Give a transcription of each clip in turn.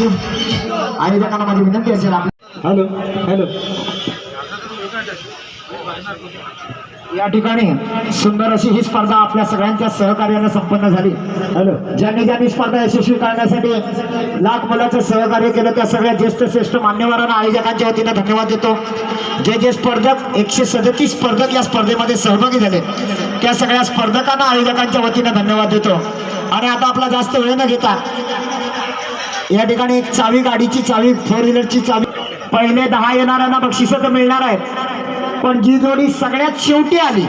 Thank you आयोजकांना माझी विनंती असेल आपल्या हॅलो हॅलो. या ठिकाणी सुंदर अशी ही स्पर्धा आपल्या सगळ्यांच्या सहकार्याने संपन्न झाली. हॅलो. ज्यांनी ज्यांनी स्पर्धा यशस्वी करण्यासाठी लाख मुलाचं सहकार्य केलं त्या सगळ्या ज्येष्ठ श्रेष्ठ मान्यवरांना आयोजकांच्या वतीने धन्यवाद देतो. जे जे स्पर्धक एकशे सदतीस स्पर्धक या स्पर्धेमध्ये सहभागी झाले त्या सगळ्या स्पर्धकांना आयोजकांच्या वतीने धन्यवाद देतो. आणि आता आपला जास्त वेळ न घेता या ठिकाणी एक चावी गाडीची चावी फोर व्हीलरची चावी. पहिले दहा येणाऱ्यांना बक्षिस तर मिळणार आहेत. पण जी जोडी सगळ्यात शेवटी आली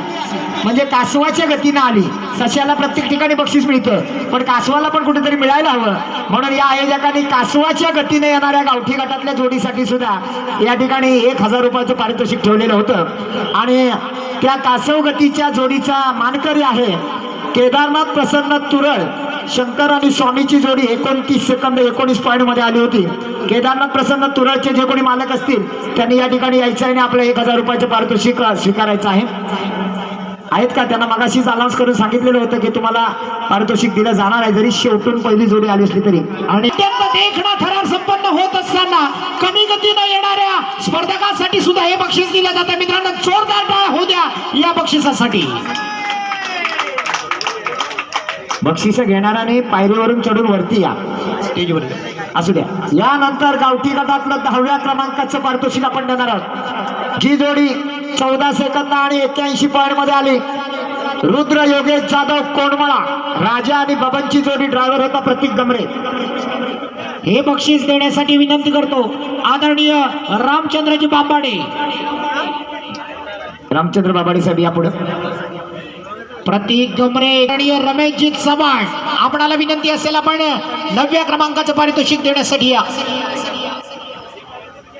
म्हणजे कासवाच्या गतीनं आली सश्याला प्रत्येक ठिकाणी बक्षीस मिळतं. पण कासवाला पण कुठेतरी मिळायला हवं. म्हणून या आयोजकांनी कासवाच्या गतीने येणाऱ्या गावठी गटातल्या जोडीसाठी सुद्धा या ठिकाणी एक हजार रुपयाचं पारितोषिक ठेवलेलं होतं. आणि त्या कासव गतीच्या जोडीचा मानकरी आहे केदारनाथ प्रसन्न तुरळ. शंकर आणि स्वामीची जोडी एकोणतीस सेकंद एकोणीस पॉईंटमध्ये आली होती. केदारनाथ प्रसन्न तुरळचे जे कोणी मालक असतील त्यांनी या ठिकाणी यायचं आहे आणि आपलं एक हजार रुपयाचं पारितोषिक स्वीकारायचं आहे. आहेत का? त्यांना मगाशीच अनाऊन्स करून सांगितलेलं होतं की तुम्हाला पारितोषिक दिलं जाणार आहे. जरी शेवटून पहिली जोडी आली असली तरी. आणि अत्यंत देखणा थरार संपन्न होत असताना कमी गतीनं येणाऱ्या स्पर्धकांसाठी सुद्धा हे बक्षीस दिलं जातं. मित्रांनो जोरदार टाळ्या होऊ द्या या बक्षिसासाठी. बक्षिसं घेणाऱ्याने पायरीवरून चढून वरती या. स्टेजवर असू द्या. यानंतर गावठी गटातलं दहाव्या क्रमांकाचं पारितोषिक आपण देणार आहोत. जी जोडी चौदा सेकंद आणि एक्क्याऐंशी पॉईंटमध्ये आली. रुद्र योगेश जाधव कोंडमळा राजा आणि बबनची जोडी ड्रायव्हर होता प्रतीक गमरे. हे बक्षीस देण्यासाठी विनंती करतो आदरणीय रामचंद्रजी बाबाडे. रामचंद्र बाबाडे साहेब यापुढे प्रतीक गमरे रमेशजीत रमेशजी चव्हाण. आपणाला विनंती असेल आपण नवव्या क्रमांकाचं पारितोषिक देण्यासाठी या.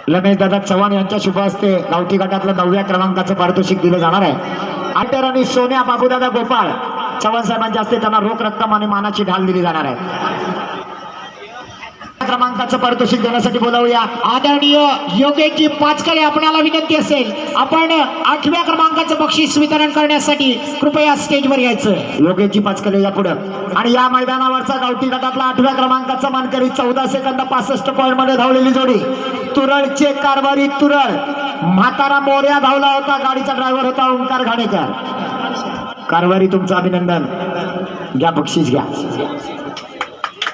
रमेश दादा चव्हाण यांच्या शुभ हस्ते गावठी गटातलं नवव्या क्रमांकाचं पारितोषिक दिलं जाणार आहे. आटर आणि सोन्या बाबूदादा गोपाळ चव्हाण साहेबांच्या हस्ते त्यांना रोख रक्कम आणि मानाची ढाल दिली जाणार आहे. क्रमांकाचं पारितोषिक देण्यासाठी बोलावूया. आदरणीय योगेशजी पाचकडे आपणाला विनंती असेल आपण आठव्या क्रमांकाचं बक्षीस वितरण करण्यासाठी कृपया स्टेजवर यायचं. योगेशजी पाचकळे या पुढं. आणि या मैदानावरचा गावठी गटातला आठव्या क्रमांकाचा मानकरी चौदा सेकंद पासष्ट पॉईंटमध्ये धावलेली जोडी. तुरळचे कारभारी तुरळ. म्हातारा मोर्या धावला होता गाडीचा ड्रायव्हर होता ओंकार घाणेकर. कारभारी तुमचं अभिनंदन. घ्या बक्षीस घ्या.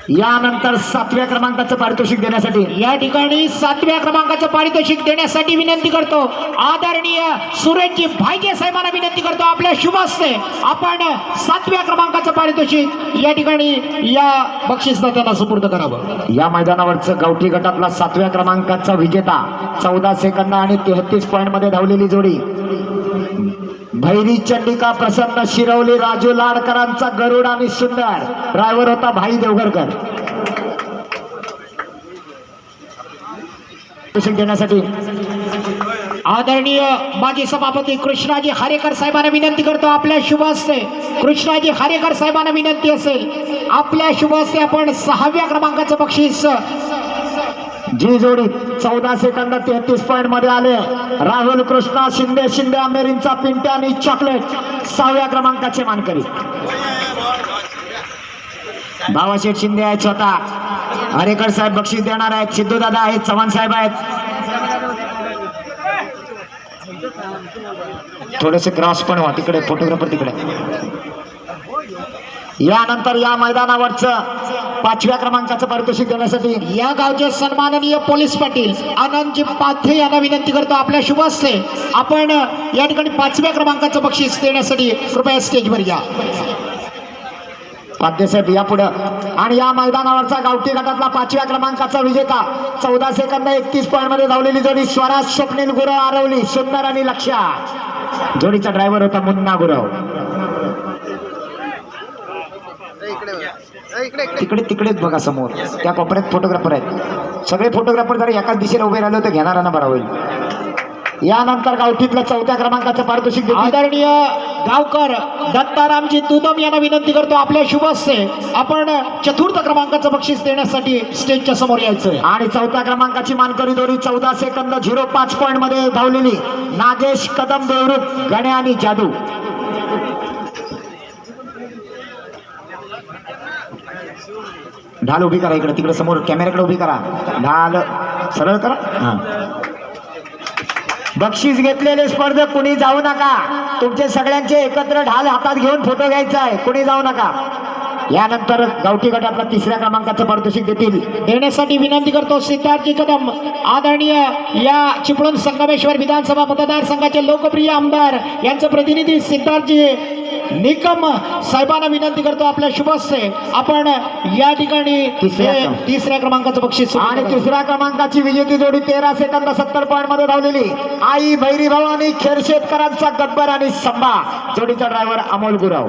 यानंतर सातव्या क्रमांकाचं पारितोषिक देण्यासाठी या ठिकाणी सातव्या क्रमांकाचं पारितोषिक देण्यासाठी विनंती करतो. आदरणीय सुरेशजी भाईजे साहेबांना विनंती करतो. आपल्या शुभ हस्ते आपण सातव्या क्रमांकाचं पारितोषिक या ठिकाणी या बक्षीसदात्यांना सुपूर्द करावं. या मैदानावरचं गावठी गटातला सातव्या क्रमांकाचा विजेता चौदा सेकंद आणि तेहतीस पॉईंटमध्ये धावलेली जोडी. भैरी चंडिका प्रसन्न शिरवली राजू लाडकरांचा गरुड आणि सुंदर. ड्रायव्हर होता भाई देवघरकर पारितोषिक देण्यासाठी आदरणीय माजी सभापती कृष्णाजी हारेकर साहेबांना विनंती करतो आपल्या शुभ हस्ते कृष्णाजी हारेकर साहेबांना विनंती असेल आपल्या शुभ हस्ते आपण सहाव्या क्रमांकाचं बक्षीस जी जोडी चौदा सेकंद तेहतीस पॉईंटमध्ये आले. राहुल कृष्णा शिंदे शिंदे आमेरींचा पिंट्या आणि चॉकलेट सहाव्या क्रमांकाचे मानकरी. बाबाशेठ शिंदे आहेत स्वतः. हरेकर साहेब बक्षीस देणार आहेत. सिद्धू दादा आहेत चव्हाण साहेब आहेत. थोडेसे क्रॉस पण व्हा तिकडे फोटोग्राफर तिकडे. यानंतर या मैदानावरचं पाचव्या क्रमांकाचं पारितोषिक देण्यासाठी या गावचे सन्माननीय पोलीस पाटील आनंदजी पाथे यांना विनंती करतो. आपल्या शुभ असते आपण या ठिकाणी पाचव्या क्रमांकाचं बक्षीस देण्यासाठी कृपया स्टेजवर या. पाध्यसाहेब या पुढं. आणि या मैदानावरचा गावठी गटातला पाचव्या क्रमांकाचा विजेता चौदा सेकंद एकतीस पॉईंटमध्ये धावलेली जोडी स्वराज स्वप्नील गुरव आरवली. सुंदर आणि लक्ष्या जोडीचा ड्रायव्हर होता मुन्ना गुरव. तिकडे तिकडेच बघा समोर. त्या कोपऱ्यात फोटोग्राफर आहेत. सगळे फोटोग्राफर जर एकाच दिशेला उभे राहिले तर घेणाऱ्यांना बरा होईल. यानंतर गावठीतलं चौथ्या क्रमांकाचं पारितोषिक. आदरणीय गावकर दत्तारामजी तुदम यांना विनंती करतो आपल्या शुभ हस्ते आपण चतुर्थ क्रमांकाचं बक्षीस देण्यासाठी स्टेजच्या समोर यायचं आणि चौथ्या क्रमांकाची मानकरी दोरी चौदा सेकंद झिरो पाच पॉईंटमध्ये धावलेली नागेश कदम देवरुख गणे आणि जादू. ढाल उभी करा इकडे तिकडे समोर कॅमेऱ्याकडे उभी करा. ढाल सरळ करा. हा. बक्षीस घेतलेले स्पर्धक कुणी जाऊ नका. तुमचे सगळ्यांचे एकत्र ढाल हातात घेऊन फोटो घ्यायचा आहे. कुणी जाऊ नका. यानंतर गावठी गटातला तिसऱ्या क्रमांकाचं पारितोषिक देतील. देण्यासाठी विनंती करतो सिद्धार्थजी कदम आदरणीय या चिपळूण संगमेश्वर विधानसभा मतदारसंघाचे लोकप्रिय आमदार यांचं प्रतिनिधी सिद्धार्थजी निकम साहेबांना विनंती करतो आपल्या शुभ हस्ते आपण या ठिकाणी तिसऱ्या क्रमांक. तिसऱ्या क्रमांकाचं बक्षीस आणि तिसऱ्या क्रमांकाची विजेती जोडी तेरा सेकंद सत्तर पॉईंटमध्ये धावलेली आई भैरी भवानी खेरशेतकरांचा गब्बर आणि संभा. जोडीचा ड्रायव्हर अमोल गुराव.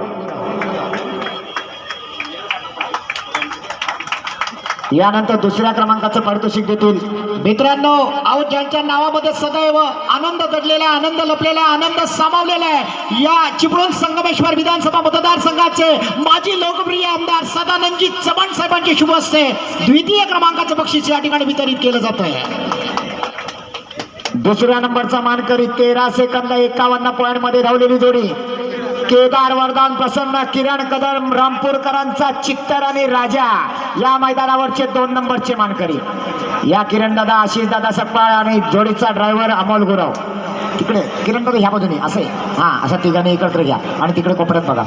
यानंतर दुसऱ्या क्रमांकाचं पारितोषिक देतील मित्रांनो अहो ज्यांच्या नावामध्ये सदैव आनंद दडलेला आनंद लपलेला आनंद सामावलेला आहे या चिपळूण संगमेश्वर विधानसभा मतदारसंघाचे माजी लोकप्रिय आमदार सदानंदजी चव्हाण साहेबांचे शुभ असते द्वितीय क्रमांकाचं बक्षीस या ठिकाणी वितरित केलं जात आहे दुसऱ्या नंबरचा मानकरी तेरा सेकंद एकावन्न पॉईंटमध्ये धावलेली जोडी. केदार वरदान प्रसन्न किरण कदम रामपूरकरांचा चित्तर आणि राजा. या मैदानावरचे दोन नंबरचे मानकरी. या किरण दादा आशिष दादा सकपाळ आणि जोडीचा ड्रायव्हर अमोल गुरव. तिकडे किरण दादा ह्या बाजूने असे हा अशा तिघांनी एकत्र घ्या. आणि तिकडे कोपऱ्यात बघा.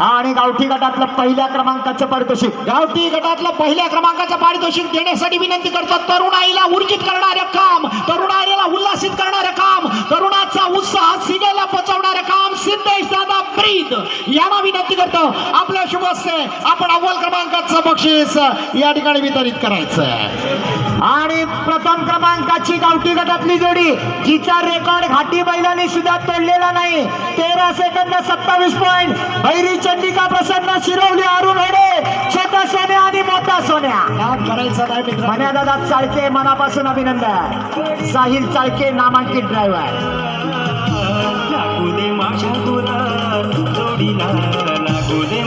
आणि गावठी गटातलं पहिल्या क्रमांकाचं पारितोषिक. गावठी गटातलं पहिल्या क्रमांकाचं पारितोषिक देण्यासाठी विनंती करतो. तरुणाईला ऊर्जित करणारे आपण अव्वल क्रमांकाचं बक्षीस या ठिकाणी वितरित करायचं आहे. आणि प्रथम क्रमांकाची गावठी गटातली जोडी जिचा रेकॉर्ड घाटी बैलाने सुद्धा तोडलेला नाही. तेरा सेकंद सत्तावीस पॉईंट भैरी चंडिका प्रसन्न शिरवली अरुण हेडे छोटा सोन्या आणि मोठा सोन्या. करायचं नाही मन्या दादा चाळके मनापासून अभिनंदन. साहिल चाळके नामांकित ड्रायव्हर लागू दे माझ्या गुरा जोडीला लागू दे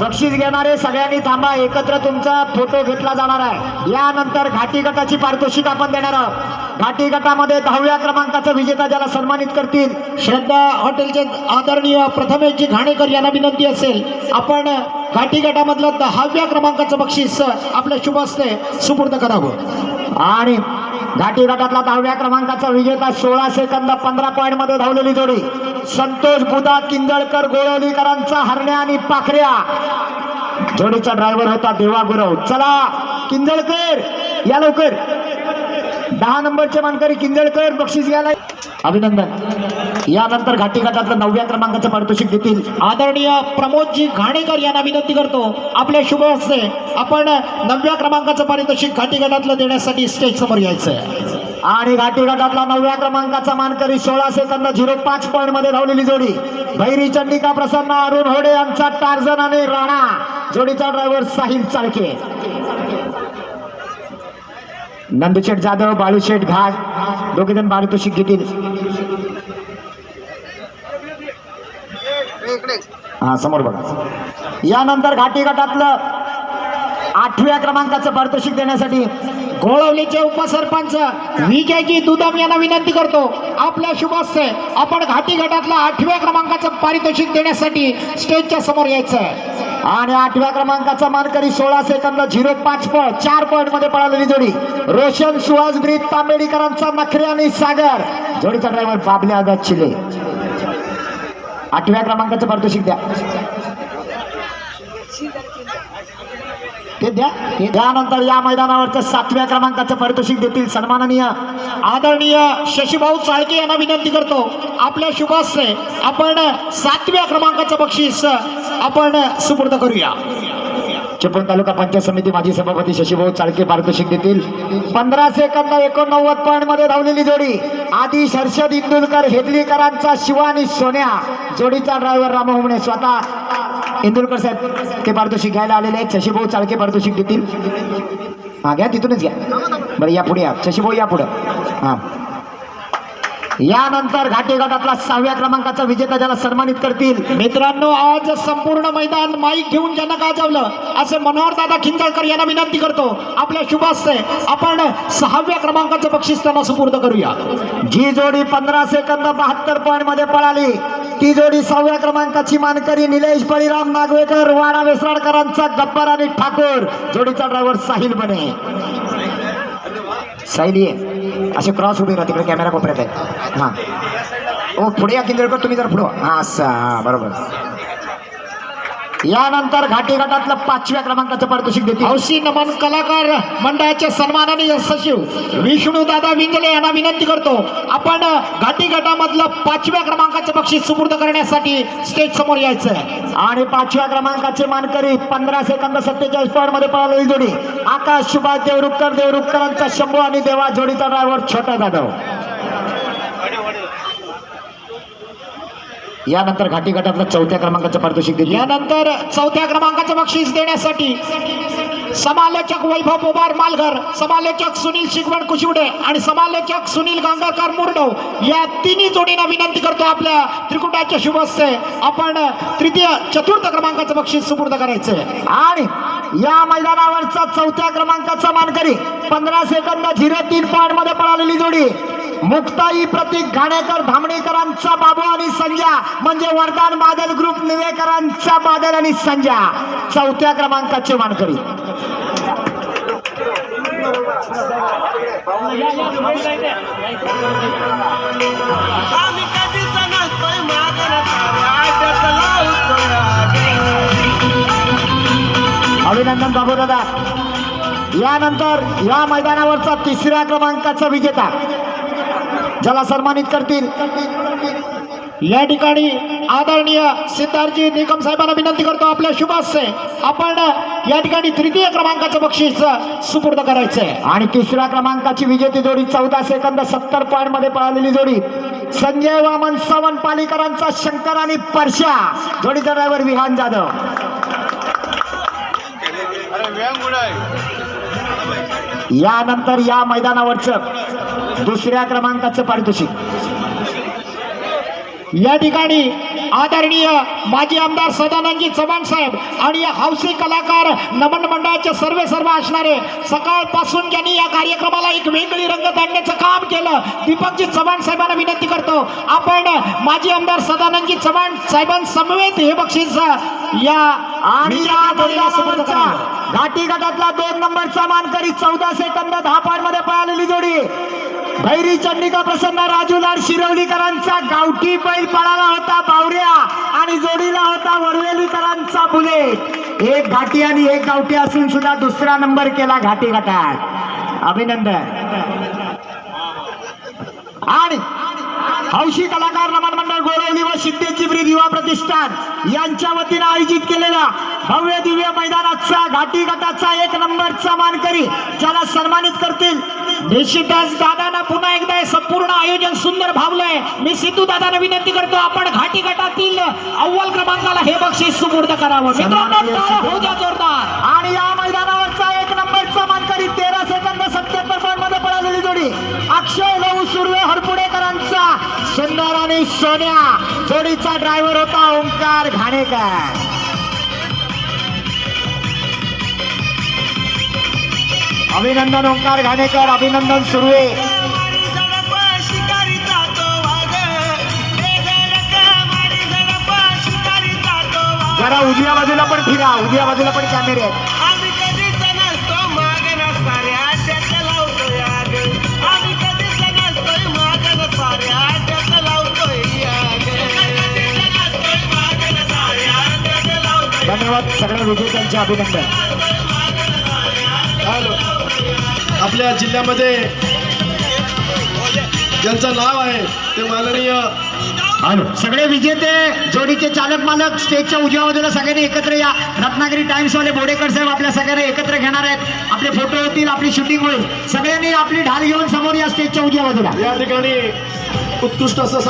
बक्षीस घेणारे सगळ्यांनी थांबा एकत्र तुमचा फोटो घेतला जाणार आहे. यानंतर घाटी गटाची पारितोषिक आपण देणार आहोत. घाटी गटामध्ये दहाव्या क्रमांकाचा विजेता ज्याला सन्मानित करतील श्रद्धा हॉटेलचे आदरणीय प्रथमेशजी घाणेकर यांना विनंती असेल आपण घाटी गटामधलं दहाव्या क्रमांकाचं बक्षीस आपल्या शुभ हस्ते सुपूर्द करावं. आणि घाटी गटातला दहाव्या क्रमांकाचा विजेता सोळा सेकंद पंधरा पॉईंटमध्ये धावलेली जोडी. संतोष बुधा किंजळकर गोळवलीकरांचा हरण्या आणि पाखऱ्या. जोडीचा ड्रायव्हर होता देवा गुरव. चला किंजळकर या लवकर. दहा नंबरचे मानकरी किंजळकर बक्षीस घ्यायला. अभिनंदन. यानंतर घाटी गटातलं नवव्या क्रमांकाचं पारितोषिक देतील. आदरणीय प्रमोदजी घाणेकर यांना विनंती करतो आपल्या शुभ हस्ते आपण नवव्या क्रमांकाचं पारितोषिक घाटी गटातलं देण्यासाठी स्टेज समोर यायचं आहे आणि घाटी गटातला नवव्या क्रमांकाचा मानकरी सोळा सेकंद झिरो पाच पॉईंटमध्ये धावलेली जोडी. भैरी चंडिका प्रसन्न अरुण होडे यांचा टार्झन आणि राणा. जोडीचा ड्रायव्हर साहिल चाळके. नंदूशेठ जाधव बाळूशेठ घास दोघे जण पारितोषिक घेतील. हा समोर बघा. यानंतर घाटी गटातलं आठव्या क्रमांकाचं पारितोषिक देण्यासाठी गोळवलीचे उपसरपंच विजयजी दुदम यांना विनंती करतो. आपल्या शुभास्ते आपण घाटी गटातलं आठव्या क्रमांकाचं पारितोषिक देण्यासाठी स्टेजच्या समोर यायचं आहे आणि आठव्या क्रमांकाचा मानकरी सोळा सेकंद झिरो पाच पॉईंट चार पॉईंटमध्ये पळालेली जोडी. रोशन सुहास ब्रीत तांबेडीकरांचा नखरे आणि सागर. जोडीचा ड्रायव्हर बाबले आगात चिले आठव्या क्रमांकाचं पारितोषिक द्या. ते द्या. यानंतर त्यानंतर या मैदानावरच्या सातव्या क्रमांकाचं पारितोषिक देतील सन्माननीय आदरणीय शशीभाऊ चाळके यांना विनंती करतो. आपल्या शुभ आपण सातव्या क्रमांकाचं बक्षीस आपण सुपूर्द करूया. चिपळूण तालुका पंचायत समिती माजी सभापती शशीभाऊ चाळके पारितोषिक देतील. पंधरा सेकंद एकोणनव्वद पॉईंटमध्ये धावलेली जोडी आधी हर्षद इंदुलकर हेदलीकरांचा शिवा आणि सोन्या. जोडीचा ड्रायव्हर रामहोमणे स्वतः इंदुरकर साहेब ते पारितोषिक घ्यायला आलेले आहेत. शशीभाऊ चाळके पारितोषिक देतील. हा घ्या तिथूनच घ्या. बरं या पुढे या. शशीभाऊ या पुढं. हा. यानंतर घाटे गटातला सहाव्या क्रमांकाचा विजेता ज्याला सन्मानित करतील. मित्रांनो आज संपूर्ण मैदान माईक घेऊन ज्यांना गाजवलं असे मनोहर दादा खिंजळकर यांना विनंती करतो. आपल्या शुभास्ते आपण सहाव्या क्रमांकाचं बक्षीस त्यांना सुपूर्द करूया. जी जोडी पंधरा सेकंद बहात्तर पॉईंटमध्ये पळाली. ती जोडी सहाव्या क्रमांकाची मानकरी निलेश बळीराम नागवेकर वाडा वेसराडकरांचा गब्बर आणि ठाकूर. जोडीचा ड्रायव्हर साहिल बने. साहिली असे क्रॉस उभे राहते तिकडे कॅमेरा कोपऱ्यात आहे हा. ओ पुढे या किंदळकर तुम्ही जर पुढं हा असं हा बरोबर. यानंतर घाटी गटातलं पाचव्या क्रमांकाचं पारितोषिक देतील. हौसी नमन कलाकार मंडळाचे सन्माननीय सचिव विष्णू दादा विंजले यांना विनंती करतो आपण घाटी गटामधलं पाचव्या क्रमांकाचं बक्षीस सुपूर्द करण्यासाठी स्टेज समोर यायचं आणि पाचव्या क्रमांकाचे मानकरी पंधरा सेकंद सत्तेचाळीस पॉईंटमध्ये पळालेली जोडी आकाश सुभाष देवरुखकर देवरुखकरांचा शंभू आणि देवा जोडीचा ड्रायव्हर छोटा जाधव. यानंतर घाटी गटातलं चौथ्या क्रमांकाचं पारितोषिक दिले यानंतर चौथ्या क्रमांकाचं बक्षीस देण्यासाठी समालोचक वैभव पोबार मालघर समालोचक सुनील शिकवण कुशिवडे आणि समालोचक सुनील गांगाकर मुरडव या तिन्ही जोडींना विनंती करतो आपल्या त्रिकुटाच्या शुभस्ते आपण तृतीय चतुर्थ क्रमांकाचं बक्षीस सुपूर्द करायचं आणि या मैदानावरचा चौथ्या क्रमांकाचा मानकरी पंधरा सेकंद झिरो तीन पॉईंटमध्ये पळालेली जोडी मुक्ताई प्रतीक घाणेकर धामणेकरांचा बाबू. आणि संजा म्हणजे वरदान बादल ग्रुप निवेकरांचा बादल आणि संजा चौथ्या क्रमांकाचे मानकरी. अभिनंदन बाबू दादा यानंतर या मैदानावरचा तिसऱ्या क्रमांकाचा विजेता. ज्याला सन्मानित करतील. या ठिकाणी आदरणीय सिद्धार्थजी निकम साहेबांना विनंती करतो आपल्या शुभाशय. आपण या ठिकाणी तृतीय क्रमांकाचं बक्षीस सुपूर्द करायचं आहे आणि तिसऱ्या क्रमांकाची विजेती जोडी चौदा सेकंद सत्तर पॉईंटमध्ये पळालेली जोडी संजय वामन सवन पालिकरांचा शंकर आणि परशा जोडीचा ड्रायव्हर विहान जाधव. यानंतर या मैदानावरचं दुसऱ्या क्रमांकाचं पारितोषिक. या ठिकाणी आदरणीय माजी आमदार सदानंदजी चव्हाण साहेब आणि या हौसी कलाकार नमन मंडळाचे सर्वे सर्व असणारे सकाळपासून ज्यांनी या कार्यक्रमाला एक वेगळी रंगत आणण्याचं काम केलं दीपकजी चव्हाण साहेबांना विनंती करतो. आपण माजी आमदार सदानंदजी चव्हाण साहेबांसमवेत हे बक्षीस या आणि. घाटी गटातला दोन नंबरचा मानकरी चौदा सेकंद दहा मध्ये पळालेली जोडी. भैरी चंडिका प्रसन्न राजूलाल शिरवलीकरांचा गावठी बैल पळाला होता बावऱ्या आणि जोडीला होता वडवेलीकरांचा बुलेट. एक घाटी आणि एक गावठी असून सुद्धा दुसरा नंबर केला घाटी गटात. अभिनंदन. आणि हौशी कलाकार नमन मंडळ गोरवली व सिद्धे चिबरी युवा प्रतिष्ठान यांच्या वतीनं आयोजित केलेला भव्य दिव्य मैदानाचा घाटी गटाचा एक नंबरचा मानकरी ज्याला सन्मानित करतील निश्चितच दादांना पुन्हा एकदा हे संपूर्ण आयोजन सुंदर भावलंय. मी सिद्धू दादांना विनंती करतो आपण घाटी गटातील अव्वल क्रमांकाला हे बक्षीस सुपूर्द करावं. मित्रांनो टाळ्या होऊ द्या जोरदार. आणि या मैदानावरचा एक नंबरचा मानकरी तेरा सेकंद सत्याहत्तर पॉईंटमध्ये पळालेली जोडी. अक्षय लहू सुर्वे हरपुडेकरांचा. सुंदर आणि सोन्या. जोडीचा ड्रायव्हर होता ओंकार घाणेकर. अभिनंदन ओंकार घाणेकर अभिनंदन सुर्वे. जरा उजव्या बाजूला पण फिरा उजव्या बाजूला पण कॅमेरे आहेत. धन्यवाद सगळ्या विजेत्यांचे अभिनंदन. आपल्या जिल्ह्यामध्ये ज्यांचं नाव आहे ते माननीय सगळे विजेते जोडीचे चालक मालक स्टेजच्या उजव्या बाजूला सगळ्यांनी एकत्र या. रत्नागिरी टाइम्स वाले बोडेकर साहेब आपल्या सगळ्यांना एकत्र घेणार आहेत. आपले फोटो होतील आपली शूटिंग होईल. सगळ्यांनी आपली ढाल घेऊन समोर या स्टेजच्या उजव्या बाजूला या ठिकाणी उत्कृष्ट असं